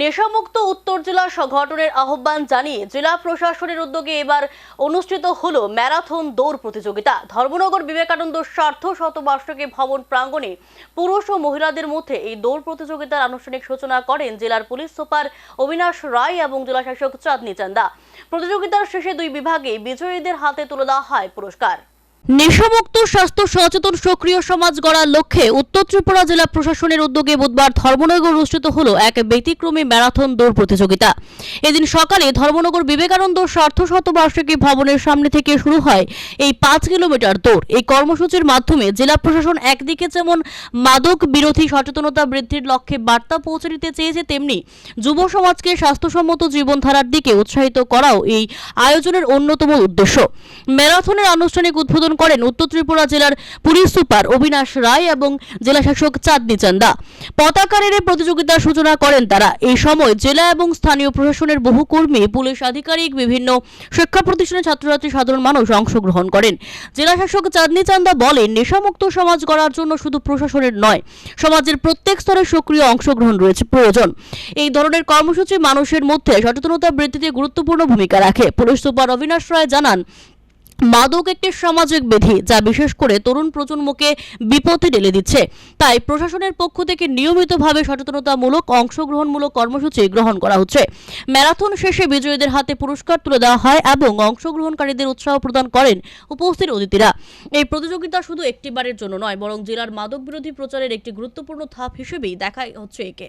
নেশামুক্ত উত্তর জেলা সংগঠনের আহ্বান জানিয়ে জেলা প্রশাসনের উদ্যোগে এবার অনুষ্ঠিত হল ম্যারাথন দৌড় প্রতিযোগিতা। ধর্মনগর বিবেকানন্দ স্বার্থ শতবার্ষিকী ভবন প্রাঙ্গণে পুরুষ ও মহিলাদের মধ্যে এই দৌড় প্রতিযোগিতার আনুষ্ঠানিক সূচনা করেন জেলার পুলিশ সুপার অবিনাশ রায় এবং জেলা শাসক চাঁদনি চান্দা। প্রতিযোগিতার শেষে দুই বিভাগে বিজয়ীদের হাতে তুলে দেওয়া হয় পুরস্কার। নেশামুক্ত স্বাস্থ্য সচেতন সক্রিয় সমাজ গড়ার লক্ষ্যে উত্তর ত্রিপুরা জেলা প্রশাসনের উদ্যোগে বুধবার ধর্মনগর অনুষ্ঠিত হল এক ব্যতিক্রমী ম্যারাথন দৌড় প্রতিযোগিতা। এদিন সকালে ধর্মনগর বিবেকানন্দ স্বার্থ শতবার্ষিকী ভবনের সামনে থেকে শুরু হয় এই পাঁচ কিলোমিটার দৌড়। এই কর্মসূচির মাধ্যমে জেলা প্রশাসন একদিকে যেমন মাদক বিরোধী সচেতনতা বৃদ্ধির লক্ষ্যে বার্তা পৌঁছে দিতে চেয়েছে, তেমনি যুব সমাজকে স্বাস্থ্যসম্মত জীবনধারার দিকে উৎসাহিত করাও এই আয়োজনের অন্যতম উদ্দেশ্য। ম্যারাথনের আনুষ্ঠানিক উদ্বোধন করেন উত্তর ত্রিপুরা জেলার পুলিশ সুপার অবিনাশ রায় এবং জেলা শাসক চাঁদনি চান্দা। পতাকারের প্রতিযোগিতার সূচনা করেন তারা। এই সময় জেলা এবং স্থানীয় প্রশাসনের বহু কর্মী, পুলিশ আধিকারিক, বিভিন্ন শিক্ষা প্রতিষ্ঠানের ছাত্রছাত্রী, সাধারণ মানুষ অংশগ্রহণ করেন। জেলা শাসক চাঁদনি চান্দা বলেন, নেশামুক্ত সমাজ গড়ার জন্য শুধু প্রশাসনের নয়, সমাজের প্রত্যেক স্তরে সক্রিয় অংশগ্রহণ রয়েছে প্রয়োজন। এই ধরনের কর্মসূচি মানুষের মধ্যে সচেতনতা বৃদ্ধিতে গুরুত্বপূর্ণ ভূমিকা রাখে। পুলিশ সুপার অবিনাশ রায় জানান মাদক একটি সামাজিক বিধি, যা বিশেষ করে তরুণ প্রজন্মকে বিপথে ঢেলে দিচ্ছে। তাই প্রশাসনের পক্ষ থেকে নিয়মিতভাবে সচেতনতামূলক, অংশগ্রহণমূলক কর্মসূচি গ্রহণ করা হচ্ছে। ম্যারাথন শেষে বিজয়ীদের হাতে পুরস্কার তুলে দেওয়া হয় এবং অংশগ্রহণকারীদের উৎসাহ প্রদান করেন উপস্থিত অতিথিরা। এই প্রতিযোগিতা শুধু একটিবারের জন্য নয়, বরং জেলার মাদক বিরোধী প্রচারের একটি গুরুত্বপূর্ণ ধাপ হিসেবেই দেখা হচ্ছে একে।